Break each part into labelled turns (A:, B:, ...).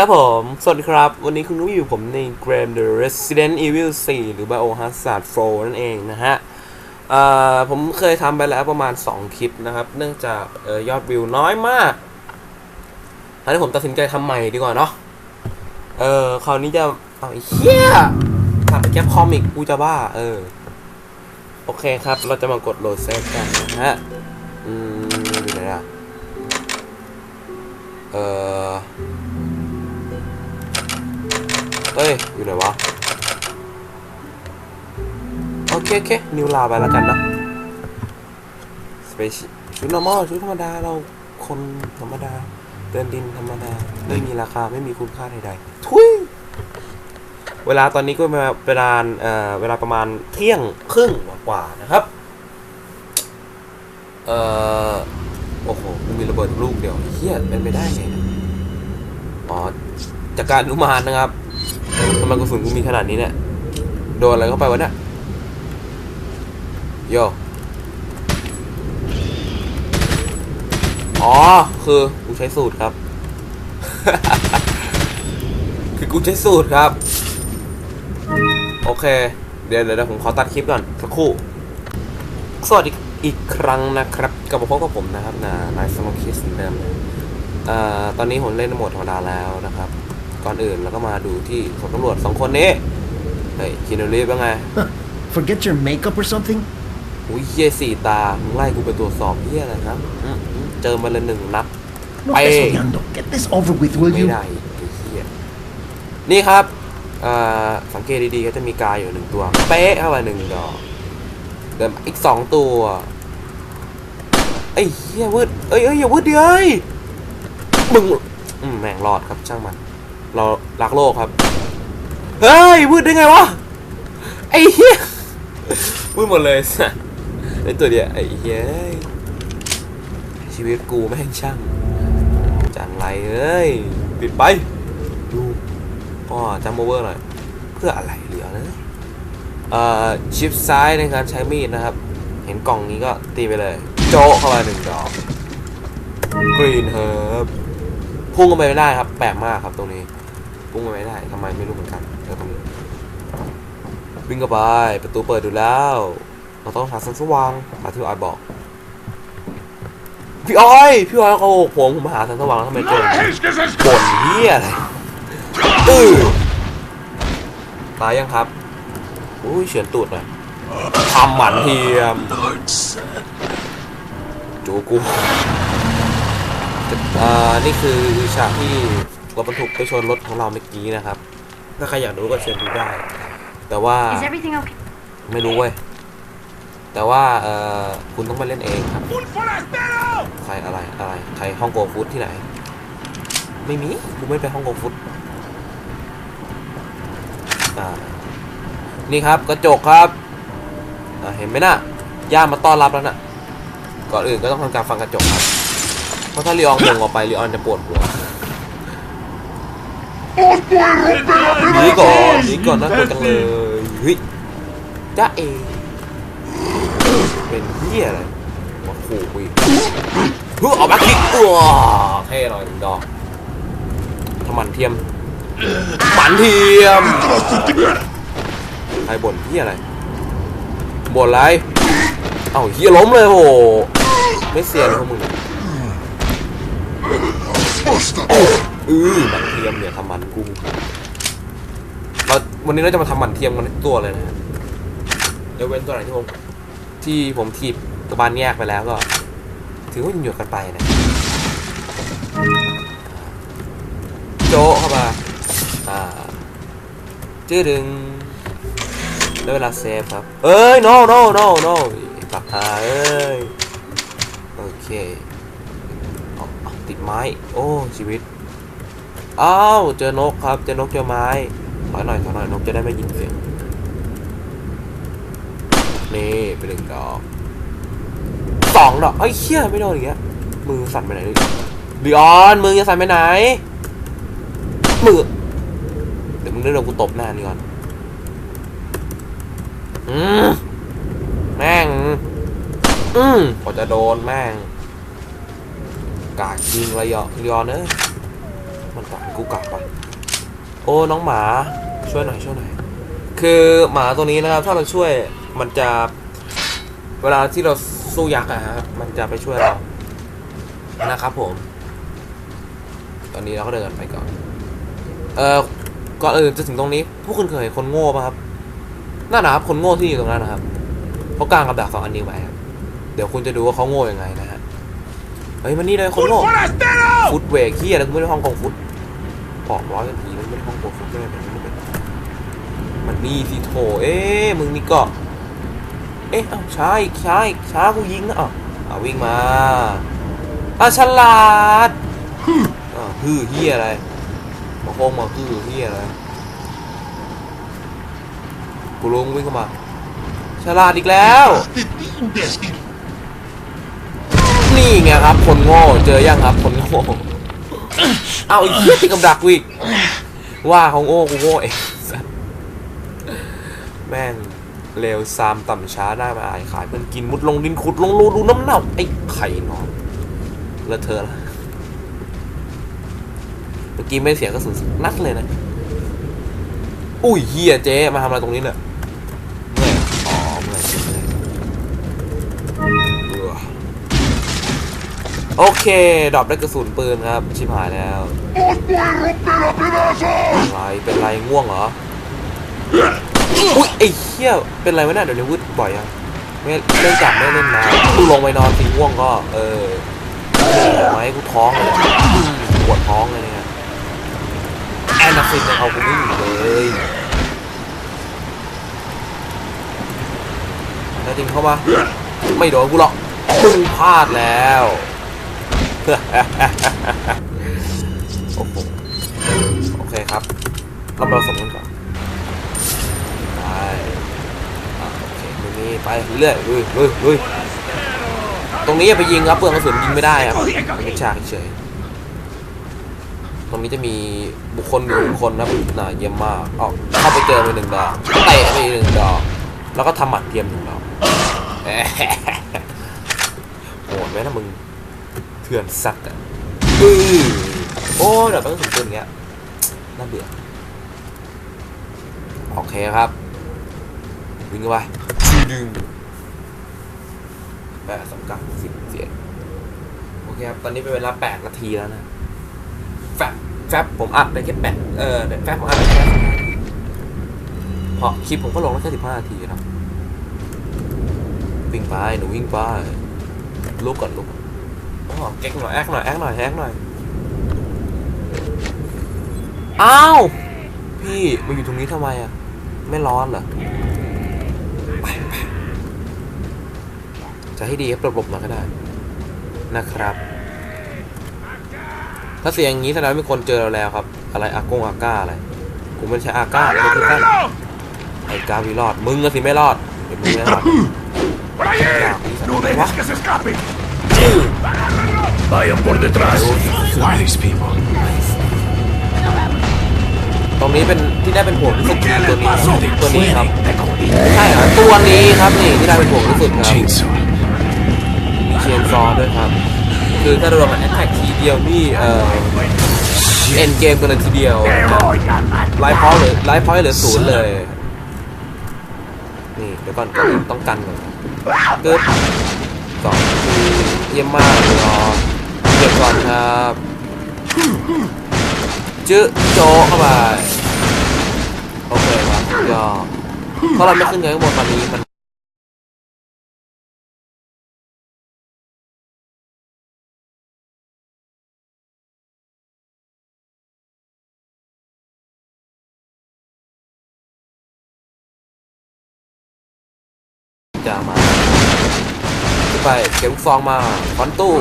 A: ครับผม สวัสดีครับ วันนี้คุณนุ้ยอยู่ผมในเกม The Resident Evil 4 หรือ Biohazard 4 นั่นเองนะฮะผมเคยทำไปแล้วประมาณ 2 คลิปนะครับ เนื่องจากออยอดวิวน้อยมากตอนนี้ผมตัดสินใจทำใหม่ดีกว่าเนาะ เออคราวนี้จะ เอาไอ้เหี้ยทำไปแคปคอมิกกูจะบ้า เออ โอเคครับ เราจะมากดโหลดเซฟกันนะฮะ อืมอยู่ไหนอะเออ เอ้ย อยู่ไหนวะ โอเคโอเคนิวลาไปแล้วกันนะสเปชิชุดนอร์มอลชุดธรรมดาเราคนธรรมดา เดินดินธรรมดา ไม่มีราคาไม่มีคุณค่าใดๆทุยเวลาตอนนี้ก็มาเวลาเอ่อเวลาประมาณเที่ยงครึ่งกว่านะครับ เอ่อ โอ้โหมันมีระเบิดลูกเดียวเฮียเป็นไปได้ไงอ๋อจากการอนุมานนะครับ ทำไมกระสุนกูมีขนาดนี้เนี่ย โดนอะไรเข้าไปวะเนี่ยโยอ๋อ คือกูใช้สูตรครับ คือกูใช้สูตรครับ โอเค เดี๋ยวเดี๋ยวผมขอตัดคลิปก่อนสักครู่ สวัสดีอีกครั้งนะครับกลับมาพบกับผมนะครับนะนายสโมคิสเหมือนเดิมเอ่อตอนนี้ผมเล่นโหมดธรรมดาแล้วนะครับ ก่อนอื่นเราก็มาดูที่สมตำรวจสองคนนี้เฮ้ยคินโนรีเป็นไง
B: Forget your makeup or something?
A: อุ้ยเฮียสี่ตามึงไล่กูไปตรวจสอบเฮียอะไรครับอืมอืมเจอมาเลยหนึ่งนัด
B: No
A: Ay.
B: estés soñando. Get this over with, will
A: ไม่
B: you?
A: ได้ไอ้เฮียนี่ครับเอ่อสังเกตดีๆก็จะมีกายอยู่หนึ่งตัว เป๊ะเข้าไปหนึ่งดอกเดินมาอีกสองตัวไอ้เฮียวืดเอ้ยเอ้ยอย่าวืดดิเอ้ยมึงอืมแม่งรอดครับช่างมัน เรารักโลกครับ เฮ้ยวืดได้ไงวะ ไอ้เฮียวืดหมดเลยสัสไอ้ตัวเดียวไอ้เฮียชีวิตกูแม่งช่างจังไรเอ้ยปิดไป ดูก็จำโอเวอร์หน่อย เพื่ออะไรเหลือนะเอ่อชิปซ้ายในการใช้มีดนะครับ เห็นกล่องนี้ก็ตีไปเลย โจเข้าไปหนึ่งดอกกรีนเฮิร์บพุ่งเข้าไปไม่ได้ครับ แปลกมากครับตรงนี้ พุ่งไปไม่ได้ทำไมไม่รู้เหมือนกันเออตรงนี้วิ่งเข้าไปประตูเปิดดูแล้ว เราต้องหาแสงสว่างหาที่ออยบอก พี่อ้อยพี่อ้อยเขาบอกผมผมาหาแสงสว่างแล้วทำไมเจอบ่นเฮียอะไรตื้อตายยังครับอุ้ยเฉือนตูดหน่อยทำหมันเทียมจูกูอ่านี่คือฉากที่ รถบรรทุกไปชนรถของเราเมื่อกี้นะครับ ถ้าใครอยากรู้ก็เชิญดูได้ แต่ว่า
C: Is everything okay?
A: ไม่รู้เว้ย แต่ว่าเอ่อคุณต้องมาเล่นเองครับ ใครอะไรอะไร ใครฮ่องกงฟุตที่ไหน ไม่มีกูไม่ไปฮ่องกงฟุตอ่านี่ครับกระจกครับอ่าเห็นไหมน่ะย่ามาต้อนรับแล้วน่ะก่อนอื่นก็ต้องทำการฟังกระจกครับ เพราะถ้าลีออนมงออกไปลีออนจะปวดหัว หนีก่อนหนีก่อนน่ากลัวจังเลยเฮ้ยจ้าเอเป็นเหี้ยอะไรมาขู่กูอีกเฮ้ยออกมาคิกตัวเท่หน่อยหนึ่งดอกทำมันเทียมมันเทียมใครบ่นเหี้ยอะไรบ่นอะไรเอ้าเหี้ยล้มเลยโหไม่เสียเลยพวกมึง อือหมันเทียมเนี่ยทำมันกูเราวันนี้เราจะมาทำหมันเทียมกันตัวเลยนะฮะยกเว้นตัวไหนที่ผมที่ผมถีบกระบาลแยกไปแล้วก็ ถือว่ายังอยู่กันไปนะ โจเข้ามาอ่าจื้อดึงได้วเวลาเซฟครับ เอ้ย no no no no ปากตาเอ้ย โอเคเอาติดไม้ โอ้ ชีวิต อ้าวเจอนกครับ เจอนกเจอไม้ถอยหน่อยถอยหน่อยนกจะได้ไม่ยินเสียงนี่ไปหนึ่งดอกสองดอกไอ้เชี่ยไม่โดนอีกแล้วมือสั่นไปไหนดิดิออนมือจะสั่นไปไหนมือเดี๋ยวมึงได้โดนกูตบหน้านี่ก่อนอืมแม่งอืมพอจะโดนแม่งกากยิงระยองรยองเนอะ กลับกูกลับปะโอ้น้องหมาช่วยหน่อยช่วยหน่อยคือหมาตัวนี้นะครับ ถ้าเราช่วยมันจะ เวลาที่เราสู้ยักษ์อะครับมันจะไปช่วยเรานะครับผม ตอนนี้เราก็เดินไปก่อน เอ่อก่อนอื่นจะถึงตรงนี้พวกคุณเคยเห็นคนโง่ป่ะครับนั่นนะครับคนโง่ที่อยู่ตรงนั้นนะครับเขากางกับดักสองอันนี้ไว้ครับเดี๋ยวคุณจะดูว่าเขาโง่ยังไงนะฮะเฮ้ยมันนี่เลยคนโง่ฟุตเวกที่อะไรกูไม่ได้ห้องกงฟุต ออกร้อยกันทีมันไม่ห้องกงฟุตไม่ได้มันไม่ได้มันนี่สิโถเอ๊มึงนี่ก็เอ๊ะเอ้าช้าอีกช้าอีกช้ากูยิงนะอะอะวิ่งมาอะฉลาดอะฮือเฮียอะไรมาโค้งมาฮือเฮียอะไรกูลงวิ่งเข้ามาฉลาดอีกแล้ว นี่ไงครับ คนโง่เจอยังครับ คนโง่ เอาอีกเหี้ยติดกับดักกูอีกว่าเขาโง่กูโง่เองแม่งเร็วซามต่ำช้าได้มาอายขายเพื่อนกินมุดลงดินขุดลงรูดูน้ำเน่าไอ้ไข่นอนแล้วเธอละเมื่อกี้ไม่เสียงกระสุนนัดเลยนะ อุ้ยเฮียเจ๊มาทำอะไรตรงนี้เนี่ย โอเคดรอปได้กระสุนปืนครับ ชิบหายแล้วอะไรเป็นไรง่วงเหรออุ้ยไอ้เหี้ยเป็นไรวะเนี่ยเดี๋ยวนี้วืดบ่อยยังไม่เล่นจับไม่เล่นน้ำกูลงไปนอนสิง่วงก็ เออไหมกูท้องเลยปวดท้องเลยเนี่ยแอนนาฟินยังเอากูไม่อยู่เลยแล้วจริงเข้ามาไม่โดนกูหรอกมึงพลาดแล้ว โอ้โหโอเคครับเราเราสมกันก่อนไปโอเคตรงนี้ไปเรื่อยลุยลุยลุยตรงนี้อย่าไปยิงครับเปลืองกระสุนยิงไม่ได้ครับเป็นฉากเฉยตรงนี้จะมีบุคคลหนึ่งคนนะครับน่าเยี่ยมมากเอาเข้าไปเจอไปหนึ่งดอกเตะไปหนึ่งดอกแล้วก็ทำหมัดเทียมหนึ่งดอกโหดไหมนะมึง เถื่อนสัตว์อะอือโอ้เดี๋ยวต้องถึงตัวอย่างเงี้ยน่าเบื่อโอเคครับวิ่งไปชูดึงแปดสองก้าสิบเจ็ดโอเคครับ ตอนนี้เป็นเวลาแปดนาทีแล้วนะ แฟบแฟบผมอัดได้แค่แปดเออแฟบผมอัดได้แค่15นาทีพราะคลิปผมก็ลงได้แค่สิบห้านาทีครับวิ่งไปหนูวิ่งไปลุกก่อนลุก ก่อนอ๋อแก๊กหน่อยแอคหน่อยแอคหน่อยแอคหน่อยอ้าวพี่มาอยู่ตรงนี้ทำไมอะไม่ร้อนเหรอไปไปจะให้ดีครับหลบๆหน่อยก็ได้นะครับ ถ้าเสียงอย่างนี้แสดงว่ามีคนเจอเราแล้วครับ อะไรอากงอาก้าอะไรกูไม่ใช่อาก้าอะไรทุกท่านไอ้กาวิรอดมึงก็สิไม่รอดเดี๋ยวมึงไม่รอด
C: ¡No dejes que se escape! Vayan por detrás. Who are these people?
A: ตรงนี้เป็นที่ได้เป็นห่วงที่สุด
C: ¿Qué
A: คือตัว
C: les
A: นี้
C: pasó?
A: ตัวนี้ครับ
C: Te jodí.
A: ใช่เหรอตัวนี้ครับนี่ที่ได้เป็นห่วงที่สุดครับ
C: Chainsaw.
A: มีเชนซอว์ด้วยครับ คือถ้าเราโดนมันแอตแทกทีเดียวนี่เอ่อเอ็นเกมกันเลยทีเดียว
C: Te voy a matar.
A: ไลฟ์พอยต์เหลือไลฟ์พอยต์เหลือศูนย์เลย นี่เดี๋ยวก่อนก่อนต้องกันก่อนกึ๊บสองที เยี่ยมมากรอเก็บก่อนครับจื้อโจเข้าไปโอเคครับสุดยอเพราะเราไม่ขึ้นเงินข้างบนตอนนี้มันจะมา ขึ้นไป เก็บลูกซองมาคอนตู้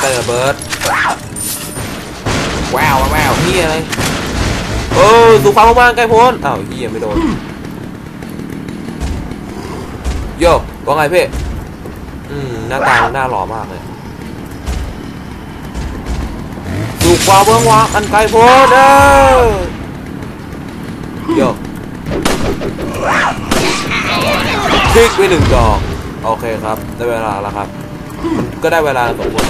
A: เตอร์เบิร์ดแววแววเฮียอะไรเออสู่ความว่างใกล้พ้นอ้าวเฮียไม่โดนโยว่าไงเพ่อืมหน้าตาหน้าหล่อมากเลยสู่ความว่างอันไกลพ้นเด้อโยพลิกไปหนึ่งดอก โอเคครับ ได้เวลาแล้วครับ ก็ได้เวลาสมควร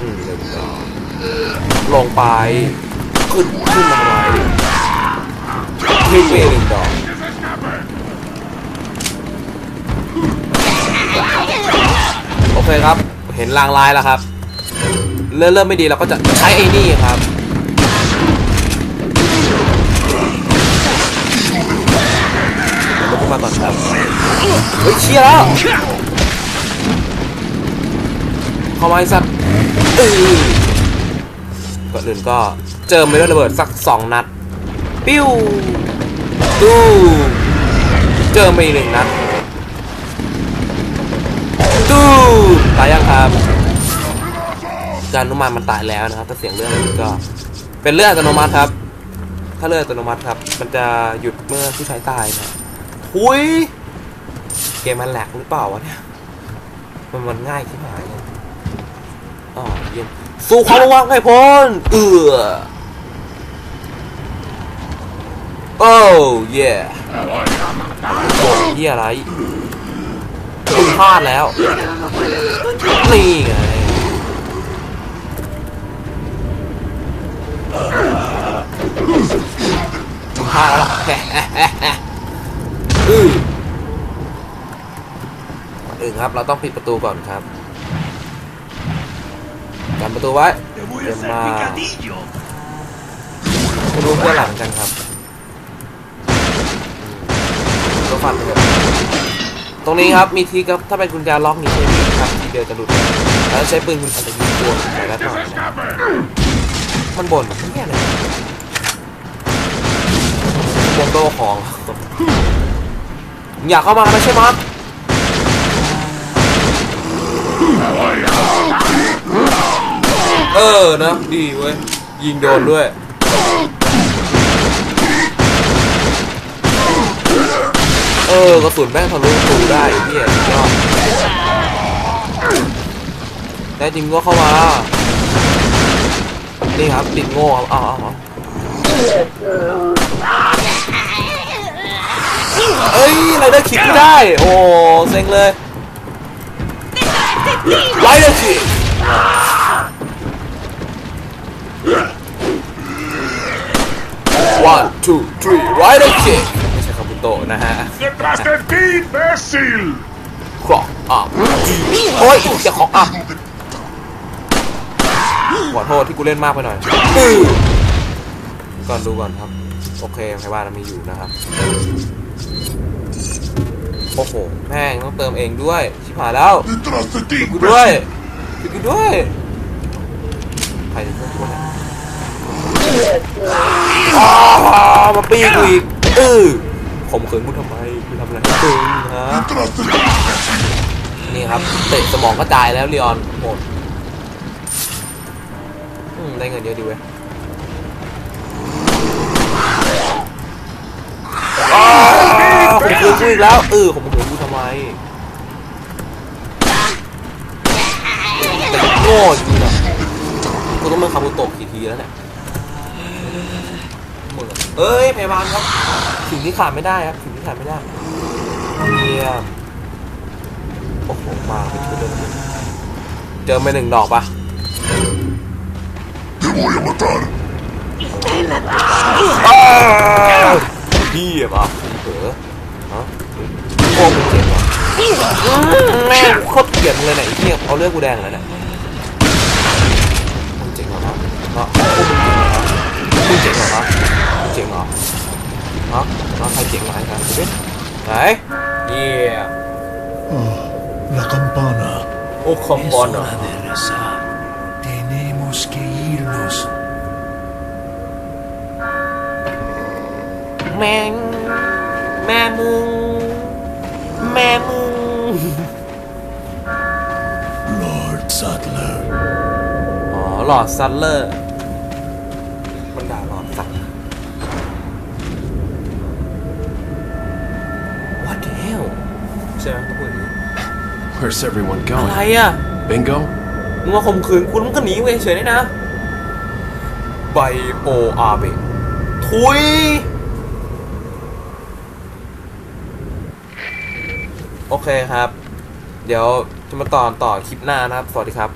A: อืมลงไป ขึ้น ขึ้นมาหน่อยขึ้นไปหนึ่งดอกโอเคครับ เห็นลางลายแล้วครับ เริ่มเริ่มไม่ดีเราก็จะใช้ไอ้นี่ครับ เชียร์แล้วเข้ามาไอ้สัตว์เอ้ยก่อนอื่นก็เจิมไปด้วยระเบิดสักสองนัด ปิ้วดูเจิมไปอีกหนึ่งนัดดูตายยังครับจานุมานมันตายแล้วนะครับ ถ้าเสียงเรื่องอะไรก็ เป็นเรื่องอัตโนมัติครับ ถ้าเรื่องอัตโนมัติครับ มันจะหยุดเมื่อผู้ใช้ตายนะหุย มมันแหลกหรือเปล่าวะเนี่ย มันมันง่ายที่หายอ๋อเยี่ยมสู้ความระว่างให้พ้นเออโอ้เย่โอ้ยอะไรคุณพลาดแล้ว นี่ไงพลาดแล้ว อือก่อนอื่น ครับ เราต้องปิดประตูก่อนครับกันประตูไว้
C: Te voy
A: a
C: a
A: hacer
C: hacer
A: picadillo.
C: picadillo.
A: มาดูเพื่อหลังกันครับก็ฟันไปเลยตรงนี้ครับมีทีครับถ้าเป็นกุญแจล็อกนี้ใช้มีครับทีเดียวจะหลุดแล้วใช้ปืนคุณอาจจะยิงตัวใส่แล้วต่อยมันบ่นมันแย่เลยบนโตของอยากเข้ามาแล้วใช่ไหมย เออนะดีเว้ย ยิงโดนด้วย เออกระสุนแม่งทะลุตูได้เฮียยอดแน่จริงก็เข้ามา นี่ครับติดโง่ครับเอ้าวอ้าเอ้ยไรเดอร์คิกไม่ได้ โอ้เซ็งเลย ไรเดอร์คิก one two three rider kick ไม่ใช่คาบุโตะนะฮะ
C: ¡Detrás de ti, imbécil!
A: ครอกอัพโอ้ยจะขออัพขอโทษที่กูเล่นมากไปหน่อยอื้อก่อนดูก่อนครับ โอเคใครว่าเรามีอยู่นะครับ โอ้โหแม่งต้องเติมเองด้วยชิบหายแล้ว
C: ¡Detrás de ti,
A: กูด้วยช่วยกูด้วยใครจะช่วยกูเนี่ยอ้าวมาปีกูอีกเออข่มขืนกูทำไมกูทำอะไรให้มึงฮะ
C: ¡Detrás de ti!
A: นี่ครับเตะสมองก็ตายแล้วเลีออนหมดอืมได้เงินเยอะดีเว้ยอ้าว กูอีกแล้วเออข่มขืนกูทำไมแต่โง่จริงๆนะกูต้องมาคาบุโตะกี่ทีแล้วเนี่ยหมดเลยเอ้ยพยาบาลครับ สิ่งที่ขาดไม่ได้ครับ สิ่งที่ขาดไม่ได้เยี่ยมโอ้โหมาเป็นชุดเลยนะเจอไปหนึ่งดอกปะ
C: ¡Te voy a matar!
A: พี่อะปะเผลอ โคตรเกลียดมึงเลยไหนะไอ้เหี้ยเอาเลือดกูแดงเลยเนี่ยมึงเจ๋งเหรอฮะฮะโอ้มึงเจ๋งเหรอฮะมึงเจ๋งเหรอฮะฮะใครเจ๋งกว่ากันดูดิไหนเยี่ย
B: La campana.
A: โอ้คอมบอลเหรอ
B: de rezar. Tenemos que irnos.
A: แมงแม่มึงแม่มึง
B: Lord Sattler.
A: อ๋อหลอดซัตเลอร์มันด่าหลอดซัต What the hell ใช่ไหมเขาพูดอย่างนี้
D: Where's everyone
A: อะไร
D: going?
A: อะ
D: Bingo?
A: มึงมาข่มขืนคุณมึงก็หนีไปเฉยๆได้นะ ไบโออาเบะทุย โอเคครับ เดี๋ยวจะมาต่อต่อคลิปหน้านะครับ สวัสดีครับ